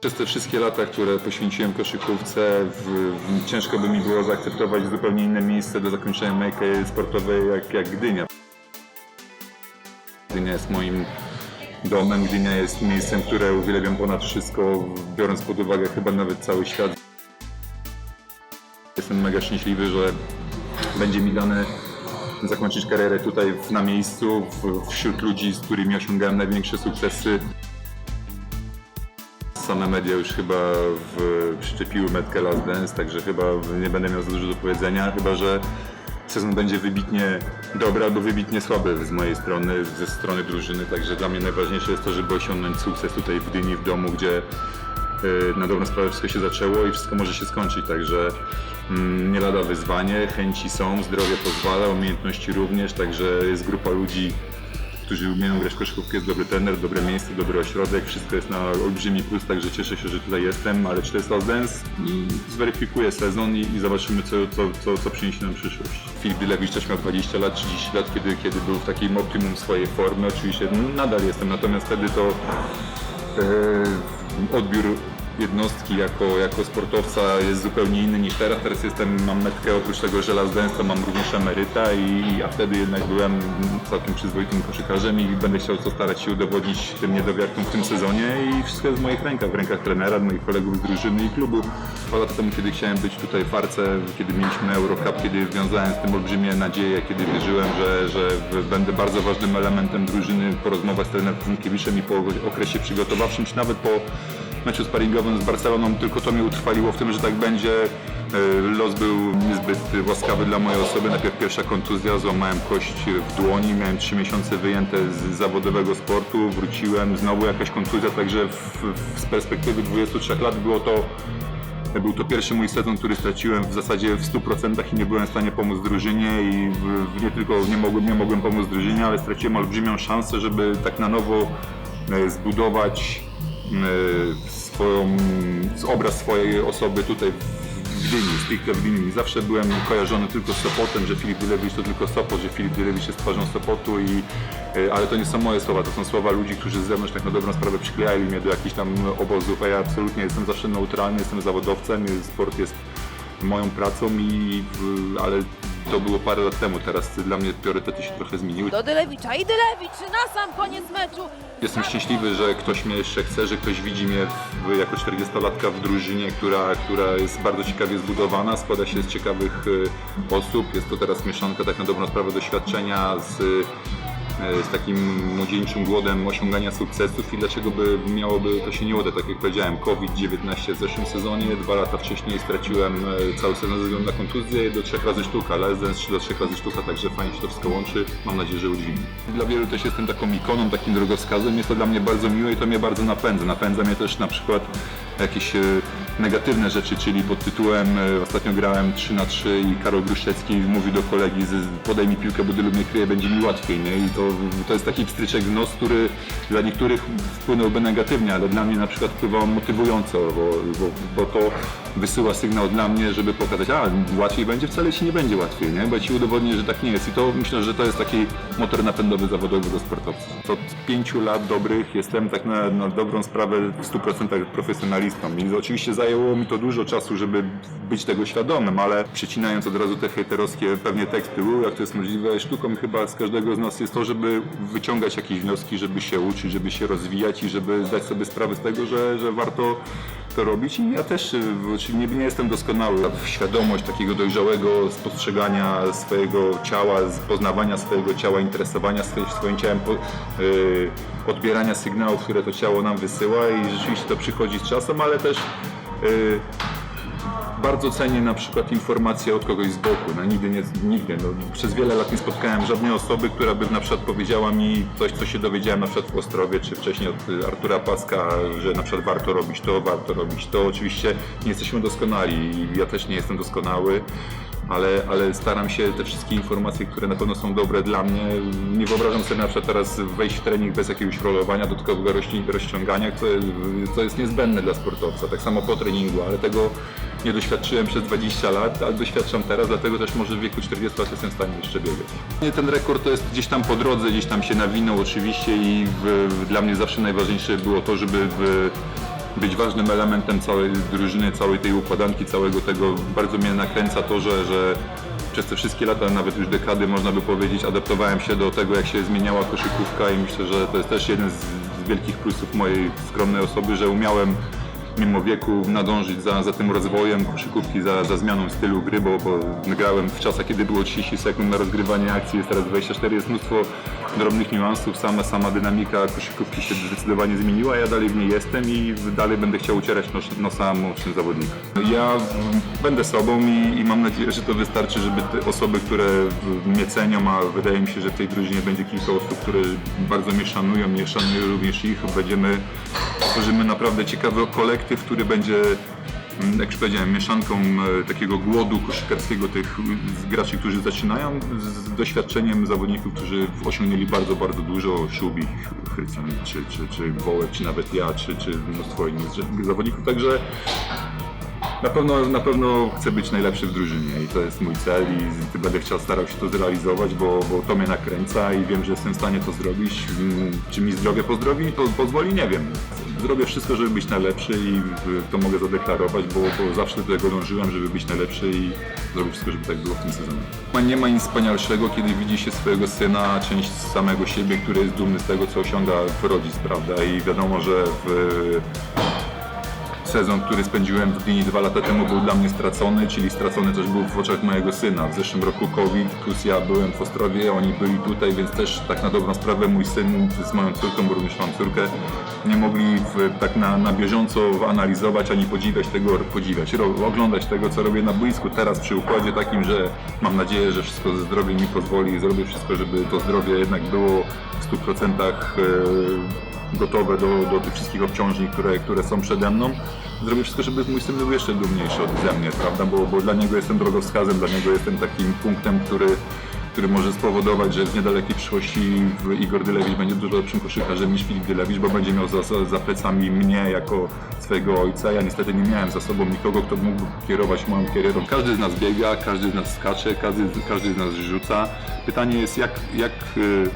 Przez te wszystkie lata, które poświęciłem koszykówce, w, w, ciężko by mi było zaakceptować zupełnie inne miejsce do zakończenia mojej kariery sportowej jak, jak Gdynia. Gdynia jest moim domem, Gdynia jest miejscem, które uwielbiam ponad wszystko, biorąc pod uwagę chyba nawet cały świat. Jestem mega szczęśliwy, że będzie mi dane zakończyć karierę tutaj na miejscu, w, wśród ludzi, z którymi osiągałem największe sukcesy. Same media już chyba w, przyczepiły metkę Last Dance, także chyba nie będę miał za dużo do powiedzenia, chyba że sezon będzie wybitnie dobry albo wybitnie słaby z mojej strony, ze strony drużyny, także dla mnie najważniejsze jest to, żeby osiągnąć sukces tutaj w Gdyni, w domu, gdzie y, na dobrą sprawę wszystko się zaczęło i wszystko może się skończyć, także mm, nie lada wyzwanie, chęci są, zdrowie pozwala, umiejętności również, także jest grupa ludzi, którzy umieją grać w koszykówkę, jest dobry trener, dobre miejsce, dobry ośrodek, wszystko jest na olbrzymi plus, także cieszę się, że tutaj jestem, ale czy to jest? I Zweryfikuję sezon i, i zobaczymy, co, co, co, co przyniesie nam przyszłość. Filip Dylewicz też miał 20 lat, 30 lat, kiedy, kiedy był w takim optimum swojej formy, oczywiście nadal jestem, natomiast wtedy to e, odbiór jednostki jako, jako sportowca jest zupełnie inny niż teraz. Teraz jestem, mam metkę oprócz tego, że to mam również emeryta i ja wtedy jednak byłem całkiem przyzwoitym koszykarzem i będę chciał co starać się udowodnić tym niedowiarkom w tym sezonie i wszystko jest w moich rękach, w rękach trenera, moich kolegów z drużyny i klubu. Dwa temu, kiedy chciałem być tutaj w Arce, kiedy mieliśmy Eurocup, kiedy wiązałem z tym olbrzymie nadzieje, kiedy wierzyłem, że, że będę bardzo ważnym elementem drużyny po rozmowach z trenerem Znikiewiczem i po okresie przygotowawczym, czy nawet po meczu sparingowym z Barceloną, tylko to mnie utrwaliło w tym, że tak będzie. E, Los był niezbyt łaskawy dla mojej osoby. Najpierw pierwsza kontuzja, złamałem kość w dłoni, miałem trzy miesiące wyjęte z zawodowego sportu, wróciłem, znowu jakaś kontuzja, także w, w, z perspektywy 23 lat było to był to pierwszy mój sezon, który straciłem w zasadzie w 100% i nie byłem w stanie pomóc drużynie i nie tylko nie mogłem, nie mogłem pomóc drużynie, ale straciłem olbrzymią szansę, żeby tak na nowo e, zbudować swoją, obraz swojej osoby tutaj w Gdyni, stricte w Gdyni. Zawsze byłem kojarzony tylko z Sopotem, że Filip Dylewicz to tylko Sopot, że Filip Dylewicz jest twarzą Sopotu, i, e, ale to nie są moje słowa, to są słowa ludzi, którzy z zewnątrz tak na dobrą sprawę przyklejali mnie do jakichś tam obozów, a ja absolutnie jestem zawsze neutralny, jestem zawodowcem, sport jest moją pracą, i, ale to było parę lat temu, teraz dla mnie priorytety się trochę zmieniły. Do Dylewicza i Dylewicz na sam koniec meczu. Jestem szczęśliwy, że ktoś mnie jeszcze chce, że ktoś widzi mnie w, jako 40-latka w drużynie, która, która jest bardzo ciekawie zbudowana, składa się z ciekawych y, osób. Jest to teraz mieszanka tak na dobrą sprawę doświadczenia z, z takim młodzieńczym głodem osiągania sukcesów i dlaczego by miałoby to się nie udać, tak jak powiedziałem, COVID-19 w zeszłym sezonie, dwa lata wcześniej straciłem y, cały sezon ze względu na kontuzję do trzech razy sztuka, z 3 do trzech razy sztuka, także fajnie się to wszystko łączy, mam nadzieję, że udźwignie. Dla wielu też jestem taką ikoną, takim drogowskazem, jest to dla mnie bardzo miłe i to mnie bardzo napędza. Napędza mnie też na przykład jakieś e, negatywne rzeczy, czyli pod tytułem e, ostatnio grałem 3 na 3 i Karol Gruszecki mówił do kolegi podaj mi piłkę, bo tylu mnie kryje, będzie mi łatwiej, nie? I to, to jest taki pstryczek w nos, który dla niektórych wpłynąłby negatywnie, ale dla mnie na przykład wpływał motywująco, bo, bo, bo to wysyła sygnał dla mnie, żeby pokazać, a łatwiej będzie, wcale ci nie będzie łatwiej, nie? Bo ci udowodnię, że tak nie jest i to myślę, że to jest taki motor napędowy zawodowy do sportowca. Od pięciu lat dobrych jestem tak na, na dobrą sprawę w 100% profesjonalistą i oczywiście zajęło mi to dużo czasu, żeby być tego świadomym, ale przecinając od razu te hejterowskie pewnie teksty, "U, jak to jest możliwe, sztuką chyba z każdego z nas jest to, żeby wyciągać jakieś wnioski, żeby się uczyć, żeby się rozwijać i żeby zdać sobie sprawę z tego, że, że warto to robić i ja też y, nie, nie jestem doskonały. Świadomość takiego dojrzałego spostrzegania swojego ciała, poznawania swojego ciała, interesowania swoim, ciałem, po, y, odbierania sygnałów, które to ciało nam wysyła i rzeczywiście to przychodzi z czasem, ale też y, bardzo cenię na przykład informacje od kogoś z boku. No, nigdy, nie, nigdy no, przez wiele lat nie spotkałem żadnej osoby, która by na przykład powiedziała mi coś, co się dowiedziałem na przykład w Ostrowie, czy wcześniej od y, Artura Paska, że na przykład warto robić to, warto robić to. Oczywiście nie jesteśmy doskonali ja też nie jestem doskonały. Ale, ale staram się te wszystkie informacje, które na pewno są dobre dla mnie, nie wyobrażam sobie na przykład teraz wejść w trening bez jakiegoś rolowania, dodatkowego rozci- rozciągania, co jest niezbędne dla sportowca, tak samo po treningu, ale tego nie doświadczyłem przez 20 lat, ale doświadczam teraz, dlatego też może w wieku 40 lat jestem w stanie jeszcze biegać. Nie, Ten rekord to jest gdzieś tam po drodze, gdzieś tam się nawinął oczywiście i w, w, dla mnie zawsze najważniejsze było to, żeby w, być ważnym elementem całej drużyny, całej tej układanki, całego tego. Bardzo mnie nakręca to, że, że przez te wszystkie lata, nawet już dekady można by powiedzieć, adaptowałem się do tego, jak się zmieniała koszykówka i myślę, że to jest też jeden z, z wielkich plusów mojej skromnej osoby, że umiałem mimo wieku nadążyć za, za tym rozwojem koszykówki, za, za zmianą stylu gry, bo, bo grałem w czasach, kiedy było 30 sekund na rozgrywanie akcji, jest teraz 24, jest mnóstwo drobnych niuansów, sama, sama dynamika koszykówki się zdecydowanie zmieniła, ja dalej w niej jestem i dalej będę chciał ucierać nos, nosa młodszym zawodnikom. Ja będę sobą i, i mam nadzieję, że to wystarczy, żeby te osoby, które mnie cenią, a wydaje mi się, że w tej drużynie będzie kilka osób, które bardzo mnie szanują, mnie szanują również ich, będziemy, tworzymy naprawdę ciekawy kolektyw, który będzie mm, jak już powiedziałem, mieszanką e, takiego głodu koszykarskiego tych graczy, którzy zaczynają, z doświadczeniem zawodników, którzy osiągnęli bardzo, bardzo dużo, Szubik, Chrycjan, czy, czy, czy Wołek, czy nawet ja, czy, czy mnóstwo innych zawodników, także na pewno, na pewno chcę być najlepszy w drużynie i to jest mój cel i będę chciał starał się to zrealizować, bo, bo to mnie nakręca i wiem, że jestem w stanie to zrobić. Mm, Czy mi zdrowie pozdrowi? To pozwoli? Nie wiem. Zrobię wszystko, żeby być najlepszy i to mogę zadeklarować, bo, bo zawsze do tego dążyłem, żeby być najlepszy i zrobię wszystko, żeby tak było w tym sezonie. Nie ma nic wspanialszego, kiedy widzi się swojego syna, część samego siebie, który jest dumny z tego, co osiąga w rodzic, prawda? I wiadomo, że w Sezon, który spędziłem w Gdyni dwa lata temu był dla mnie stracony, czyli stracony też był w oczach mojego syna. W zeszłym roku COVID, plus ja byłem w Ostrowie, oni byli tutaj, więc też tak na dobrą sprawę mój syn z moją córką, bo również mam córkę, nie mogli w, tak na, na bieżąco analizować ani podziwiać tego, podziwiać, ro, oglądać tego, co robię na boisku teraz przy układzie takim, że mam nadzieję, że wszystko ze zdrowiem mi pozwoli zrobię wszystko, żeby to zdrowie jednak było w 100% e, gotowe do, do tych wszystkich obciążeń, które, które są przede mną. Zrobię wszystko, żeby mój syn był jeszcze dumniejszy ode mnie, prawda? Bo, bo dla niego jestem drogowskazem, dla niego jestem takim punktem, który, który może spowodować, że w niedalekiej przyszłości Igor Dylewicz będzie dużo lepszym koszykarzem niż Filip Dylewicz, bo będzie miał za, za, za plecami mnie jako swojego ojca. Ja niestety nie miałem za sobą nikogo, kto mógł kierować moją karierą. Każdy z nas biega, każdy z nas skacze, każdy, każdy z nas rzuca. Pytanie jest, jak, jak y,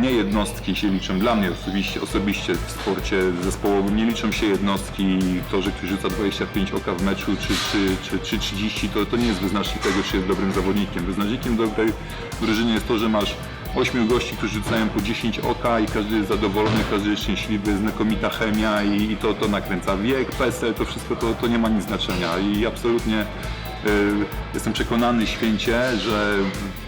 nie jednostki się liczą. Dla mnie osobiście, osobiście w sporcie zespołowym nie liczą się jednostki. To, że ktoś rzuca 25 oka w meczu czy, czy, czy, czy 30, to, to nie jest wyznacznik tego, czy jest dobrym zawodnikiem. Wyznacznikiem dobrej drużyny jest to, że masz 8 gości, którzy rzucają po 10 oka i każdy jest zadowolony, każdy jest szczęśliwy, znakomita chemia i, i to, to nakręca. Wiek, PESEL, to wszystko to, to nie ma nic znaczenia i absolutnie Jestem przekonany święcie, że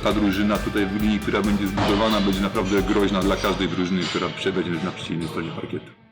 ta drużyna tutaj w linii, która będzie zbudowana, będzie naprawdę groźna dla każdej drużyny, która przebędzie na przeciwnej stronie parkietu.